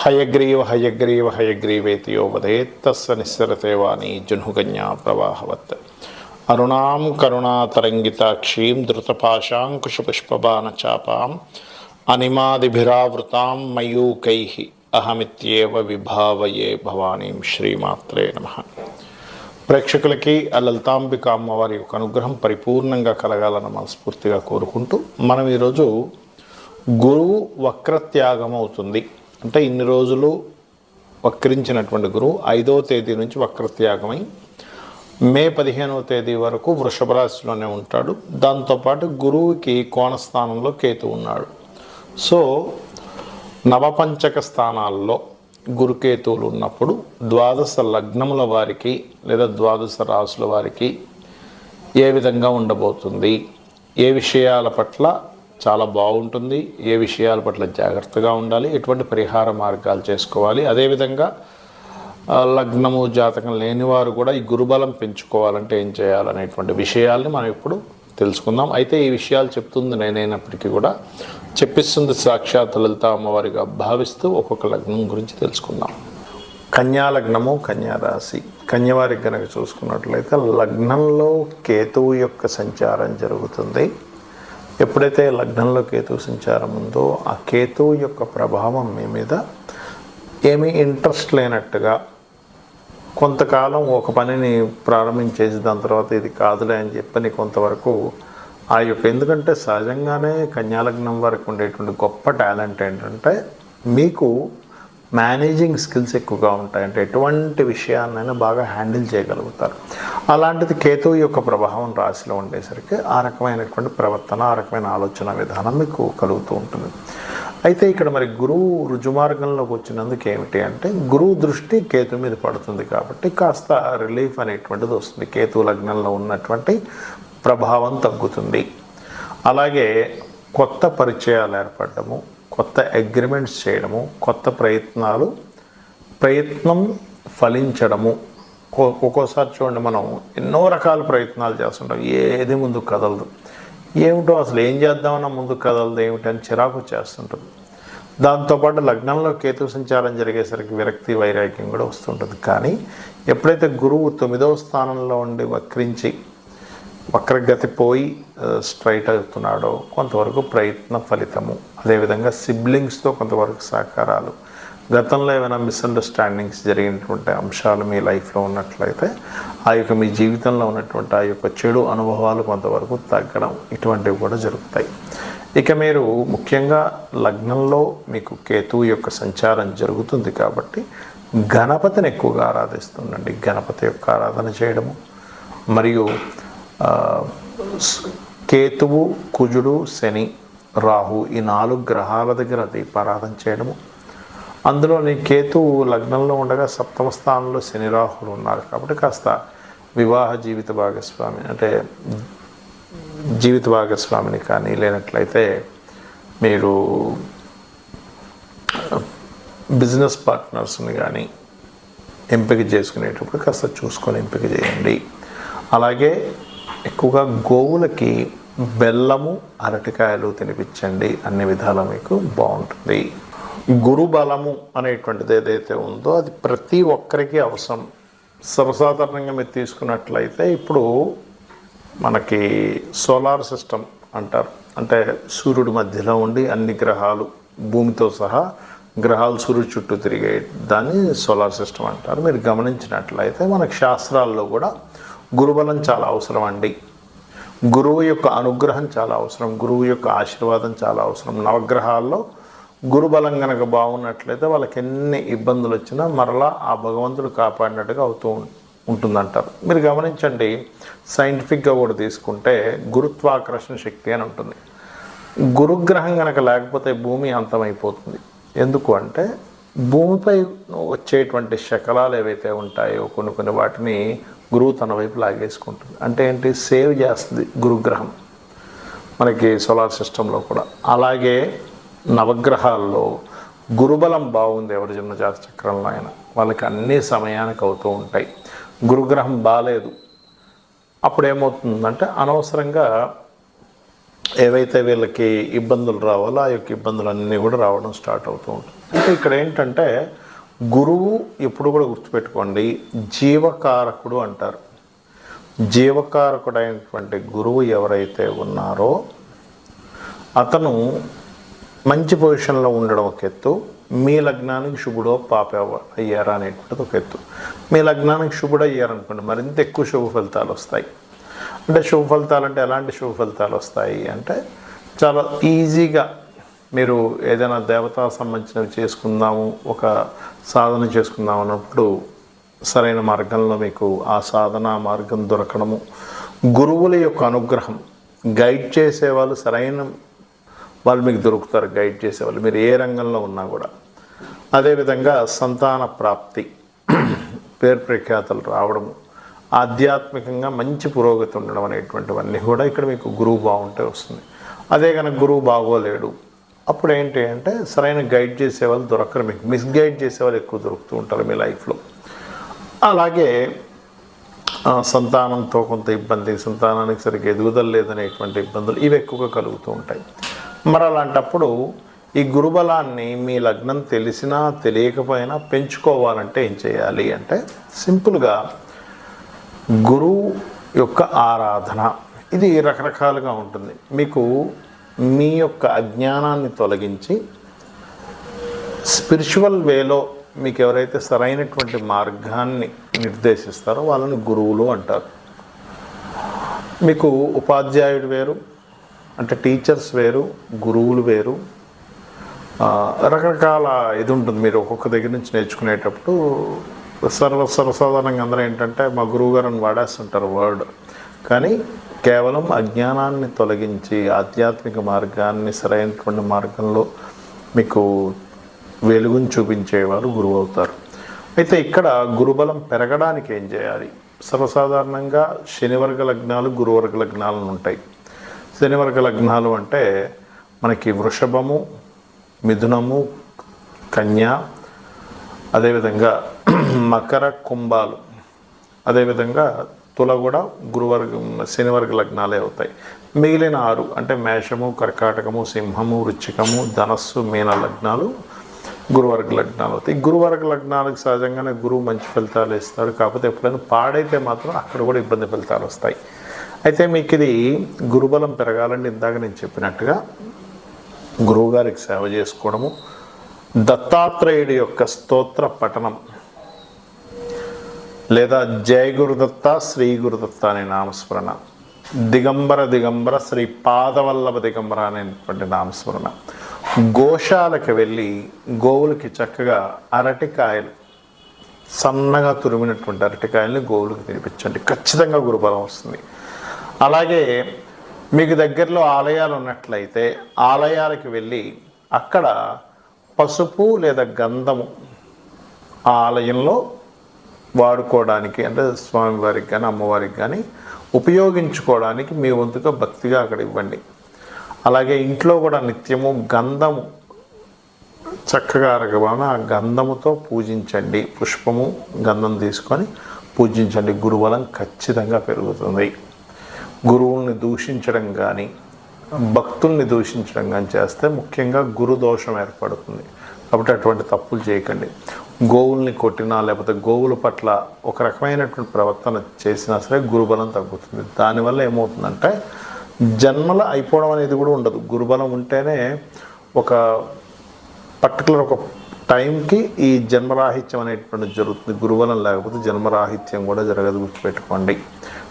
హయగ్రీవ హయగ్రీవ హయగ్రీవేతియో వదేత్తస్స నిస్సరతే వాణి జున్హుకన్యా ప్రవాహవత్. అరుణాం కరుణాతరంగితాక్షీం ధృతపాశాంకుశపుష్పబాణ చాపాం అనిమాదిభిరావృతాం మయూకై అహమిత్యేవ విభావయే భవానీం శ్రీమాత్రే నమ. ప్రేక్షకులకి ఆ లలితాంబిక అమ్మవారి యొక్క అనుగ్రహం పరిపూర్ణంగా కలగాలని మనస్ఫూర్తిగా కోరుకుంటూ మనం ఈరోజు గురువు వక్రత్యాగం అవుతుంది. అంటే ఇన్ని రోజులు వక్రించినటువంటి గురువు ఐదో తేదీ నుంచి వక్రత్యాగమై మే పదిహేనవ తేదీ వరకు వృషభ రాశిలోనే ఉంటాడు. దాంతోపాటు గురువుకి కోణస్థానంలో కేతు ఉన్నాడు. సో నవపంచక స్థానాల్లో గురుకేతువులు ఉన్నప్పుడు ద్వాదశ లగ్నముల వారికి లేదా ద్వాదశ రాసుల వారికి ఏ విధంగా ఉండబోతుంది? ఏ విషయాల పట్ల చాలా బాగుంటుంది. ఏ విషయాల పట్ల జాగ్రత్తగా ఉండాలి? ఎటువంటి పరిహార మార్గాలు చేసుకోవాలి? అదేవిధంగా లగ్నము జాతకం లేనివారు కూడా ఈ గురుబలం పెంచుకోవాలంటే ఏం చేయాలనేటువంటి విషయాల్ని మనం ఇప్పుడు తెలుసుకుందాం. అయితే ఈ విషయాలు చెప్తుంది నేనైనప్పటికీ కూడా చెప్పిస్తుంది సాక్షాత్ లలిత అమ్మవారిగా భావిస్తూ ఒక్కొక్క లగ్నం గురించి తెలుసుకుందాం. కన్యా లగ్నము కన్యారాశి కన్యవారికి కనుక చూసుకున్నట్లయితే లగ్నంలో కేతువు యొక్క సంచారం జరుగుతుంది. ఎప్పుడైతే లగ్నంలో కేతువు సంచారం ఉందో ఆ కేతువు యొక్క ప్రభావం మీ మీద ఏమీ ఇంట్రెస్ట్ లేనట్టుగా కొంతకాలం ఒక పనిని ప్రారంభించేసి దాని తర్వాత ఇది కాదులే అని చెప్పని కొంతవరకు ఆ యొక్క ఎందుకంటే సహజంగానే కన్యాలగ్నం వరకు ఉండేటువంటి గొప్ప టాలెంట్ ఏంటంటే మీకు మేనేజింగ్ స్కిల్స్ ఎక్కువగా ఉంటాయి. అంటే ఎటువంటి విషయాన్నైనా బాగా హ్యాండిల్ చేయగలుగుతారు. అలాంటిది కేతువు యొక్క ప్రభావం రాశిలో ఉండేసరికి ఆ రకమైనటువంటి ప్రవర్తన ఆ రకమైన ఆలోచన విధానం మీకు కలుగుతూ ఉంటుంది. అయితే ఇక్కడ మరి గురువు రుజుమార్గంలోకి వచ్చినందుకు ఏమిటి అంటే గురువు దృష్టి కేతు మీద పడుతుంది కాబట్టి కాస్త రిలీఫ్ అనేటువంటిది వస్తుంది. కేతు లగ్నంలో ఉన్నటువంటి ప్రభావం తగ్గుతుంది. అలాగే కొత్త పరిచయాలు ఏర్పడము కొత్త అగ్రిమెంట్స్ చేయడము కొత్త ప్రయత్నాలు ప్రయత్నం ఫలించడము. ఒక్కోసారి చూడండి మనం ఎన్నో రకాల ప్రయత్నాలు చేస్తుంటాం. ఏది ముందుకు కదలదు. ఏమిటో అసలు ఏం చేద్దామన్నా ముందుకు కదలదు ఏమిటని చిరాకు చేస్తుంటుంది దాంతోపాటు లగ్నంలో కేతు సంచారం జరిగేసరికి విరక్తి వైరాగ్యం కూడా వస్తుంటుంది. కానీ ఎప్పుడైతే గురువు తొమ్మిదవ స్థానంలో ఉండి వక్రించి వక్రగతి పోయి స్ట్రైట్ అవుతున్నాడో కొంతవరకు ప్రయత్న ఫలితము. అదేవిధంగా సిబ్లింగ్స్తో కొంతవరకు సహకారాలు. గతంలో ఏమైనా మిస్అండర్స్టాండింగ్స్ జరిగినటువంటి అంశాలు మీ లైఫ్లో ఉన్నట్లయితే ఆ యొక్క మీ జీవితంలో ఉన్నటువంటి ఆ యొక్క చెడు అనుభవాలు కొంతవరకు తగ్గడం ఇటువంటివి కూడా జరుగుతాయి. ఇక మీరు ముఖ్యంగా లగ్నంలో మీకు కేతువు యొక్క సంచారం జరుగుతుంది కాబట్టి గణపతిని ఎక్కువగా ఆరాధిస్తుండండి. గణపతి యొక్క ఆరాధన చేయడము. మరియు కేతువు కుజుడు శని రాహు ఈ నాలుగు గ్రహాల దగ్గర దీపారాధన చేయడము. అందులోని కేతువు లగ్నంలో ఉండగా సప్తమ స్థానంలో శని రాహులు ఉన్నారు కాబట్టి కాస్త వివాహ జీవిత భాగస్వామి అంటే జీవిత భాగస్వామిని కానీ లేనట్లయితే మీరు బిజినెస్ పార్ట్నర్స్ని కానీ ఎంపిక చేసుకునేటప్పుడు కాస్త చూసుకొని ఎంపిక చేయండి. అలాగే ఎక్కువగా గోవులకి బెల్లము అరటికాయలు తినిపించండి. అన్ని విధాలు మీకు బాగుంటుంది. గురు బలము అనేటువంటిది ఏదైతే ఉందో అది ప్రతి ఒక్కరికి అవసరం. సర్వసాధారణంగా మీరు తీసుకున్నట్లయితే ఇప్పుడు మనకి సోలార్ సిస్టమ్ అంటారు. అంటే సూర్యుడి మధ్యలో ఉండి అన్ని గ్రహాలు భూమితో సహా గ్రహాలు సూర్యుడు చుట్టూ తిరిగే దాన్ని సోలార్ సిస్టమ్ అంటారు. మీరు గమనించినట్లయితే మనకి శాస్త్రాల్లో కూడా గురుబలం చాలా అవసరం అండి. గురువు యొక్క అనుగ్రహం చాలా అవసరం గురువు యొక్క ఆశీర్వాదం చాలా అవసరం. నవగ్రహాల్లో గురుబలం కనుక బాగున్నట్లయితే వాళ్ళకి ఎన్ని ఇబ్బందులు వచ్చినా మరలా ఆ భగవంతుడు కాపాడినట్టుగా అవుతూ ఉంటుందంటారు. మీరు గమనించండి సైంటిఫిక్గా కూడా తీసుకుంటే గురుత్వాకర్షణ శక్తి అని ఉంటుంది. గురుగ్రహం కనుక లేకపోతే భూమి అంతమైపోతుంది. ఎందుకు అంటే భూమిపై వచ్చేటువంటి శకలాలు ఏవైతే ఉంటాయో కొన్ని కొన్ని వాటిని గురువు తన వైపు లాగేసుకుంటుంది. అంటే ఏంటి? సేవ్ చేస్తుంది గురుగ్రహం. మనకి సోలార్ సిస్టంలో కూడా. అలాగే నవగ్రహాల్లో గురుబలం బాగుంది ఎవరి జన్మ జాత చక్రంలో అయినా. వాళ్ళకి అన్ని సమయానికి అవుతూ ఉంటాయి. గురుగ్రహం బాగాలేదు అప్పుడు ఏమవుతుందంటే అనవసరంగా ఏవైతే వీళ్ళకి ఇబ్బందులు రావాలో ఆ యొక్క ఇబ్బందులన్నీ కూడా రావడం స్టార్ట్ అవుతూ ఉంటుంది. అంటే ఇక్కడ ఏంటంటే గురువు ఎప్పుడు కూడా గుర్తుపెట్టుకోండి జీవకారకుడు అంటారు. జీవకారకుడైనటువంటి గురువు ఎవరైతే ఉన్నారో అతను మంచి పొజిషన్లో ఉండడం ఒక ఎత్తు మీ లగ్నానికి శుభుడో పాప అయ్యారా అనేటువంటిది ఒక ఎత్తు. మీ లగ్నానికి శుభుడు అయ్యారనుకోండి మరింత ఎక్కువ శుభ ఫలితాలు వస్తాయి. అంటే శుభ ఫలితాలు అంటే ఎలాంటి శుభ ఫలితాలు వస్తాయి అంటే చాలా ఈజీగా మీరు ఏదైనా దేవతా సంబంధించినవి చేసుకుందాము ఒక సాధన చేసుకుందాం అన్నప్పుడు సరైన మార్గంలో మీకు ఆ సాధన మార్గం దొరకడము. గురువుల యొక్క అనుగ్రహం. గైడ్ చేసేవాళ్ళు సరైన వాళ్ళు మీకు దొరుకుతారు గైడ్ చేసేవాళ్ళు. మీరు ఏ రంగంలో ఉన్నా కూడా. అదేవిధంగా సంతాన ప్రాప్తి. పేరు ప్రఖ్యాతలు రావడము. ఆధ్యాత్మికంగా మంచి పురోగతి ఉండడం అనేటువంటివన్నీ కూడా ఇక్కడ మీకు గురువు బాగుంటే వస్తుంది. అదే కనుక గురువు బాగోలేడు. అప్పుడు ఏంటి అంటే సరైన గైడ్ చేసేవాళ్ళు దొరకరు మీకు. మిస్గైడ్ చేసేవాళ్ళు ఎక్కువ దొరుకుతూ ఉంటారు మీ లైఫ్లో. అలాగే సంతానంతో కొంత ఇబ్బంది సంతానానికి సరిగ్గా ఎదుగుదల లేదనేటువంటి ఇబ్బందులు ఇవి ఎక్కువగా కలుగుతూ ఉంటాయి. మరి అలాంటప్పుడు ఈ గురుబలాన్ని మీ లగ్నం తెలిసినా తెలియకపోయినా పెంచుకోవాలంటే ఏం చేయాలి అంటే సింపుల్గా గురువు యొక్క ఆరాధన. ఇది రకరకాలుగా ఉంటుంది. మీకు మీ యొక్క అజ్ఞానాన్ని తొలగించి స్పిరిచువల్ వేలో మీకు ఎవరైతే సరైనటువంటి మార్గాన్ని నిర్దేశిస్తారో వాళ్ళని గురువులు అంటారు. మీకు ఉపాధ్యాయుడు వేరు అంటే టీచర్స్ వేరు గురువులు వేరు. రకరకాల ఇది ఉంటుంది మీరు ఒక్కొక్క దగ్గర నుంచి నేర్చుకునేటప్పుడు సర్వ సర్వసాధారణంగా అందరూ ఏంటంటే మా గురువు అని వాడేస్తుంటారు వర్డ్. కానీ కేవలం అజ్ఞానాన్ని తొలగించి ఆధ్యాత్మిక మార్గాన్ని సరైనటువంటి మార్గంలో మీకు వెలుగుని చూపించేవారు గురువు అవుతారు. అయితే ఇక్కడ గురుబలం పెరగడానికి ఏం చేయాలి? సర్వసాధారణంగా శనివర్గ లగ్నాలు గురువర్గ లగ్నాలు ఉంటాయి. శనివర్గ లగ్నాలు అంటే మనకి వృషభము మిథునము కన్య అదేవిధంగా మకర కుంభాలు అదేవిధంగా తుల కూడా గురువర్గం శనివర్గ లగ్నాలే అవుతాయి. మిగిలిన ఆరు అంటే మేషము కర్కాటకము సింహము వృచ్చికము ధనస్సు మీన లగ్నాలు గురువర్గ లగ్నాలు అవుతాయి. గురువర్గ లగ్నాలకు సహజంగానే గురువు మంచి ఫలితాలు ఇస్తాడు కాకపోతే ఎప్పుడైనా పాడైతే మాత్రం అక్కడ కూడా ఇబ్బంది ఫలితాలు వస్తాయి. అయితే మీకు ఇది గురుబలం పెరగాలని ఇందాక నేను చెప్పినట్టుగా గురువుగారికి సేవ చేసుకోవడము దత్తాత్రేయుడి యొక్క స్తోత్ర పఠనం. లేదా జయ గురుదత్త శ్రీ గురుదత్త అనే నామస్మరణ. దిగంబర దిగంబర శ్రీ పాదవల్లభ దిగంబర అనేటువంటి నామస్మరణ. గోశాలకు వెళ్ళి గోవులకి చక్కగా అరటికాయలు సన్నగా తురిమినటువంటి అరటికాయల్ని గోవులకు తినిపించండి. ఖచ్చితంగా గురుబలం వస్తుంది. అలాగే మీకు దగ్గరలో ఆలయాలు ఉన్నట్లయితే ఆలయాలకు వెళ్ళి అక్కడ పసుపు లేదా గంధము ఆ ఆలయంలో వాడుకోవడానికి అంటే స్వామివారికి కానీ అమ్మవారికి కానీ ఉపయోగించుకోవడానికి మీ వంతుగా భక్తిగా అక్కడ ఇవ్వండి. అలాగే ఇంట్లో కూడా నిత్యము గంధము చక్కగా అరగబాన ఆ గంధముతో పూజించండి. పుష్పము గంధం తీసుకొని పూజించండి. గురుబలం ఖచ్చితంగా పెరుగుతుంది. గురువుల్ని దూషించడం కానీ భక్తుల్ని దూషించడం కానీ చేస్తే ముఖ్యంగా గురు దోషం ఏర్పడుతుంది. కాబట్టి అటువంటి తప్పులు చేయకండి. గోవుల్ని కొట్టినా లేకపోతే గోవుల పట్ల ఒక రకమైనటువంటి ప్రవర్తన చేసినా సరే గురుబలం తగ్గుతుంది. దానివల్ల ఏమవుతుందంటే జన్మల అయిపోవడం అనేది కూడా ఉండదు. గురుబలం ఉంటేనే ఒక పర్టికులర్ ఒక టైంకి ఈ జన్మరాహిత్యం అనేటువంటి జరుగుతుంది. గురుబలం లేకపోతే జన్మరాహిత్యం కూడా జరగదు గుర్తుపెట్టుకోండి.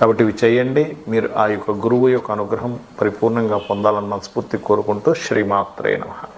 కాబట్టి ఇవి చేయండి. మీరు ఆ యొక్క గురువు యొక్క అనుగ్రహం పరిపూర్ణంగా పొందాలని మనస్ఫూర్తి కోరుకుంటూ శ్రీమాత్రే నమః.